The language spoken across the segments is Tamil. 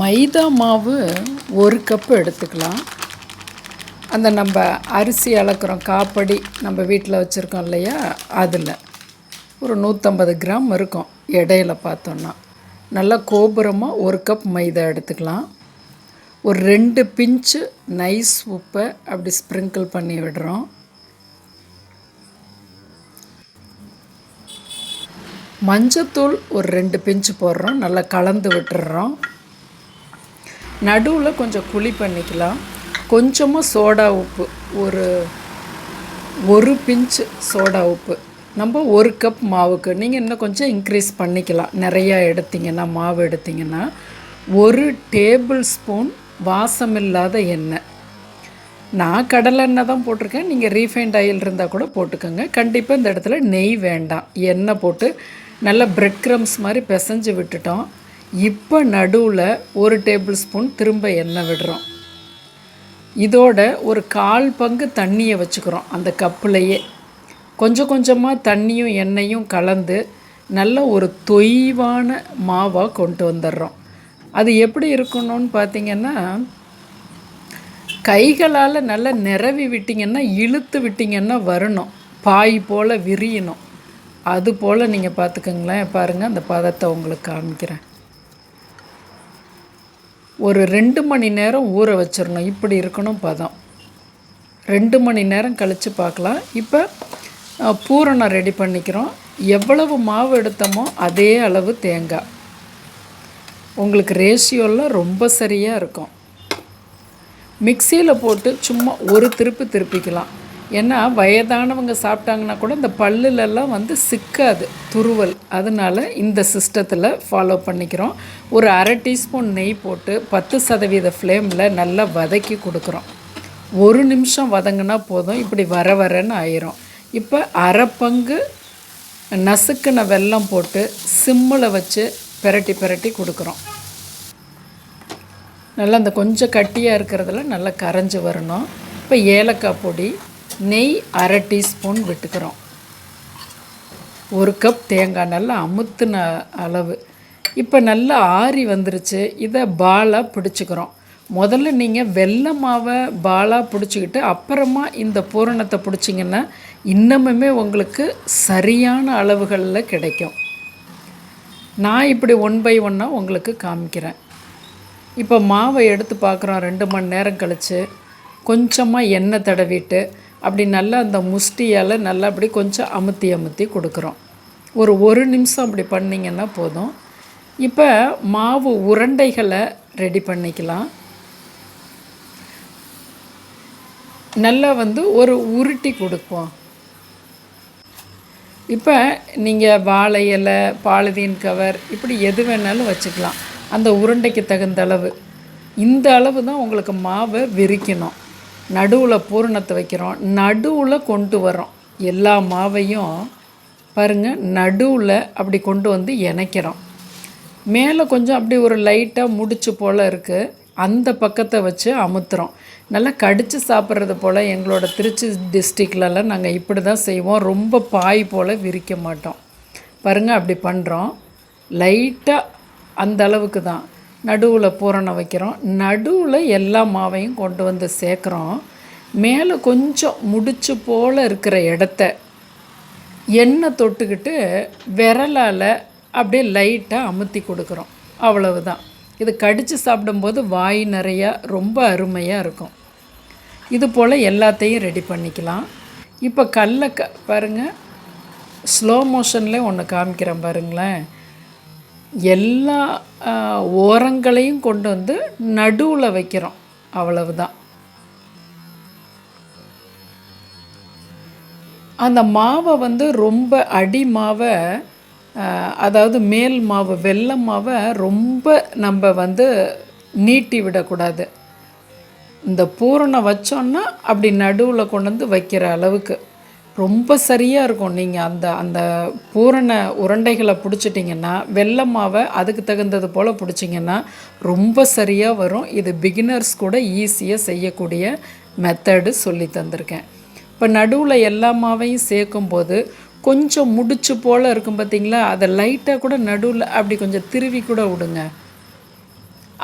மைதா மாவு ஒரு கப்பு எடுத்துக்கலாம். அந்த நம்ம அரிசி அளக்கிறோம் காப்படி நம்ம வீட்டில் வச்சுருக்கோம் இல்லையா? அதில். ஒரு நூற்றம்பது கிராம் இருக்கும் இடையில பார்த்தோன்னா நல்லா கோபுரமாக ஒரு கப் மைதா எடுத்துக்கலாம். ஒரு ரெண்டு பிஞ்சு நைஸ் உப்பை அப்படி ஸ்ப்ரிங்கிள் பண்ணி விடுறோம். மஞ்சத்தூள் ஒரு ரெண்டு பிஞ்சு போடுறோம். நல்லா கலந்து விட்டுடுறோம் நடுவில் கொஞ்சம் குழி பண்ணிக்கலாம். கொஞ்சமாக சோடா உப்பு. ஒரு ஒரு பிஞ்சு சோடா உப்பு. நம்ம ஒரு கப் மாவுக்கு. நீங்கள் இன்னும் கொஞ்சம் இன்க்ரீஸ் பண்ணிக்கலாம். நிறையா எடுத்தீங்கன்னா மாவு எடுத்திங்கன்னா. ஒரு டேபிள் ஸ்பூன் வாசமில்லாத எண்ணெய். நான் கடலெண்ணெய் தான் போட்டிருக்கேன். நீங்கள் ரீஃபைண்ட் ஆயில் இருந்தால் கூட போட்டுக்கோங்க. கண்டிப்பாக இந்த இடத்துல நெய் வேண்டாம். எண்ணெய் போட்டு நல்லா பிரெட் க்ரம்ஸ் மாதிரி பிசைஞ்சு விட்டுட்டோம். இப்போ நடுவில் ஒரு டேபிள் ஸ்பூன் திரும்ப எண்ணெய் விடுறோம். இதோட ஒரு கால் பங்கு தண்ணியை வச்சுக்கிறோம் அந்த கப்புலையே. கொஞ்சம் கொஞ்சமாக தண்ணியும் எண்ணெயும் கலந்து நல்ல ஒரு தொய்வான மாவாக கொண்டு வந்துடுறோம். அது எப்படி இருக்கணும்னு பார்த்தீங்கன்னா கைகளால் நல்லா நிரவி விட்டிங்கன்னா இழுத்து விட்டிங்கன்னா வரணும். பாய் போல் விரியணும். அது போல் நீங்கள் பார்த்துக்கோங்களேன் பாருங்கள் அந்த பதத்தை உங்களுக்கு காமிக்கிறேன். ஒரு ரெண்டு மணி நேரம் ஊற வச்சிடணும். இப்படி இருக்கணும் பதம். ரெண்டு மணி நேரம் கழித்து பார்க்கலாம். இப்போ பூரணம் ரெடி பண்ணிக்கிறோம். எவ்வளவு மாவு எடுத்தோமோ அதே அளவு தேங்காய். உங்களுக்கு ரேஷியோலாம் ரொம்ப சரியாக இருக்கும். மிக்சியில் போட்டு சும்மா ஒரு திருப்பு திருப்பிக்கலாம். ஏன்னா வயதானவங்க சாப்பிட்டாங்கன்னா கூட இந்த பல்லுலெல்லாம் வந்து சிக்காது துருவல். அதனால இந்த சிஸ்டத்தில் ஃபாலோ பண்ணிக்கிறோம். ஒரு அரை டீஸ்பூன் நெய் போட்டு பத்து சதவீத ஃப்ளேமில் நல்லா வதக்கி கொடுக்குறோம். ஒரு நிமிஷம் வதங்கினா போதும் இப்படி வர வரன்னு ஆயிரும். இப்போ அரை பங்கு நசுக்கின வெல்லம் போட்டு சிம்மில் வச்சு பிரட்டி பிரட்டி கொடுக்குறோம். நல்லா அந்த கொஞ்சம் கட்டியாக இருக்கிறதுல நல்லா கரைஞ்சி வரணும். இப்போ ஏலக்காய் பொடி நெய் அரை டீஸ்பூன் விட்டுக்கிறோம். ஒரு கப் தேங்காய் நல்லா அமுத்துன அளவு. இப்போ நல்லா ஆறி வந்துருச்சு. இதை பாலாக பிடிச்சிக்கிறோம். முதல்ல நீங்கள் வெள்ளை மாவை பாலாக பிடிச்சிக்கிட்டு அப்புறமா இந்த பூரணத்தை பிடிச்சிங்கன்னா இன்னமுமே உங்களுக்கு சரியான அளவுகளில் கிடைக்கும். நான் இப்படி ஒன் பை ஒன்னாக உங்களுக்கு காமிக்கிறேன். இப்போ மாவை எடுத்து பார்க்குறோம் ரெண்டு மணி நேரம் கழித்து கொஞ்சமாக எண்ணெய் தடவிட்டு அப்படி நல்லா அந்த முஷ்டியால் நல்லா அப்படி கொஞ்சம் அமுத்தி அமுத்தி கொடுக்குறோம். ஒரு ஒரு நிமிஷம் அப்படி பண்ணிங்கன்னா போதும். இப்போ மாவு உருண்டைகளை ரெடி பண்ணிக்கலாம். நல்லா வந்து ஒரு உருட்டி கொடுப்போம். இப்போ நீங்கள் வாழை இலை பாலிதீன் கவர் இப்படி எது வேணாலும் வச்சுக்கலாம். அந்த உருண்டைக்கு தகுந்த அளவு. இந்த அளவு தான் உங்களுக்கு மாவை விரிக்கணும் நடுவில் பூரணத்தை வைக்கிறோம். நடுவில் கொண்டு வரோம் எல்லா மாவையும் பாருங்கள் நடுவில் அப்படி கொண்டு வந்து இணைக்கிறோம். மேலே கொஞ்சம் அப்படி ஒரு லைட்டாக முடிச்சு போல் இருக்குது அந்த பக்கத்தை வச்சு அமுத்துறோம். நல்லா கடித்து சாப்பிட்றது போல் எங்களோட திருச்சி டிஸ்ட்ரிக்ட்லலாம் நாங்கள் இப்படி தான் செய்வோம். ரொம்ப பாய் போல் விரிக்க மாட்டோம். பாருங்கள் அப்படி பண்ணுறோம் லைட்டாக அந்த அளவுக்கு தான். நடுவில் பூரணம் வைக்கிறோம். நடுவில் எல்லா மாவையும் கொண்டு வந்து சேர்க்குறோம். மேலே கொஞ்சம் முடிச்சு போல் இருக்கிற இடத்த எண்ணெய் தொட்டுக்கிட்டு விரலால் அப்படியே லைட்டாக அமுத்தி கொடுக்குறோம். அவ்வளவு தான் இது கடித்து சாப்பிடும்போது வாய் நிறையா ரொம்ப அருமையாக இருக்கும். இது போல் எல்லாத்தையும் ரெடி பண்ணிக்கலாம். இப்போ கல்லை க பாருங்கள் ஸ்லோ மோஷன்லேயே ஒன்று காமிக்கிறேன் பாருங்களேன். எல்லா ஓரங்களையும் கொண்டு வந்து நடுவில் வைக்கிறோம். அவ்வளவுதான். அந்த மாவை வந்து ரொம்ப அடி மாவை அதாவது மேல் மாவு வெள்ளை மாவை ரொம்ப நம்ம வந்து நீட்டி விடக்கூடாது. இந்த பூரணம் வச்சோன்னா அப்படி நடுவில் கொண்டு வந்து வைக்கிற அளவுக்கு. ரொம்ப சரியாக இருக்கும். நீங்கள் அந்த அந்த பூரண உருண்டைகளை பிடிச்சிட்டிங்கன்னா வெள்ளை மாவை அதுக்கு தகுந்தது போல் பிடிச்சிங்கன்னா ரொம்ப சரியாக வரும். இது பிகினர்ஸ் கூட ஈஸியாக செய்யக்கூடிய மெத்தடு சொல்லி தந்திருக்கேன். இப்போ நடுவில் எல்லா மாவையும் சேர்க்கும்போது கொஞ்சம் முடிச்சு போல் இருக்கும் பார்த்தீங்களா அதை லைட்டாக கூட நடுவில் அப்படி கொஞ்சம் திருவி கூட விடுங்க.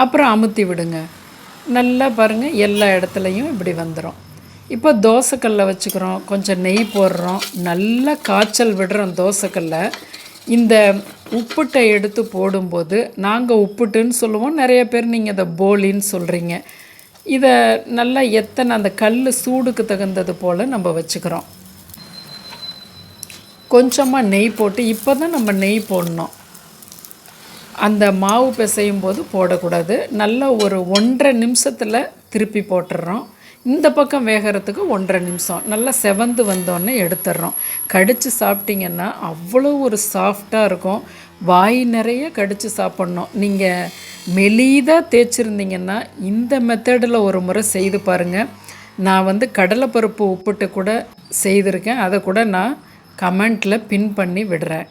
அப்புறம் அமுத்தி விடுங்க. நல்லா பாருங்கள் எல்லா இடத்துலையும் இப்படி வந்துடும் இப்போ தோசைக்கல்லை வச்சுக்கிறோம். கொஞ்சம் நெய் போடுறோம். நல்லா காய்ச்சல் விடுறோம் தோசைக்கல்லை. இந்த உப்புட்டை எடுத்து போடும்போது நாங்கள் உப்புட்டுன்னு சொல்லுவோம். நிறைய பேர் நீங்கள் இதை போலின்னு சொல்கிறீங்க இதை நல்லா எத்தனை அந்த கல் சூடுக்கு தகுந்தது போல் நம்ம வச்சுக்கிறோம். கொஞ்சமாக நெய் போட்டு இப்போ தான் நம்ம நெய் போடணும். அந்த மாவு பிசையும் போது போடக்கூடாது. நல்லா ஒரு ஒன்றரை நிமிஷத்தில் திருப்பி போட்டுடுறோம் இந்த பக்கம் வேகிறதுக்கு ஒன்றரை நிமிஷம். நல்லா செவந்து வந்தோடனே எடுத்துடுறோம் கடித்து சாப்பிட்டிங்கன்னா அவ்வளோ ஒரு சாஃப்டாக இருக்கும். வாய் நிறைய கடித்து சாப்பிட்ணும். நீங்கள் மெலிதாக தேய்ச்சிருந்தீங்கன்னா இந்த மெத்தடில் ஒரு முறை செய்து பாருங்கள் நான் வந்து கடலைப்பருப்பு உப்புட்டு கூட செய்திருக்கேன். அதை கூட நான் கமெண்ட்டில் பின் பண்ணி விடுறேன்.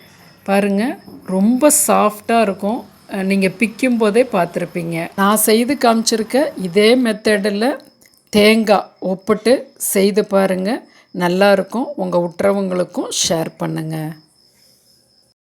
பாருங்கள் ரொம்ப சாஃப்டாக இருக்கும். நீங்கள் பிக்கும் போதே பார்த்துருப்பீங்க. நான் செய்து காமிச்சிருக்க இதே மெத்தடில் தேங்காய் ஒப்பிட்டு செய்து பாருங்கள் நல்லாயிருக்கும் உங்கள் உற்றவங்களுக்கும் ஷேர் பண்ணுங்கள்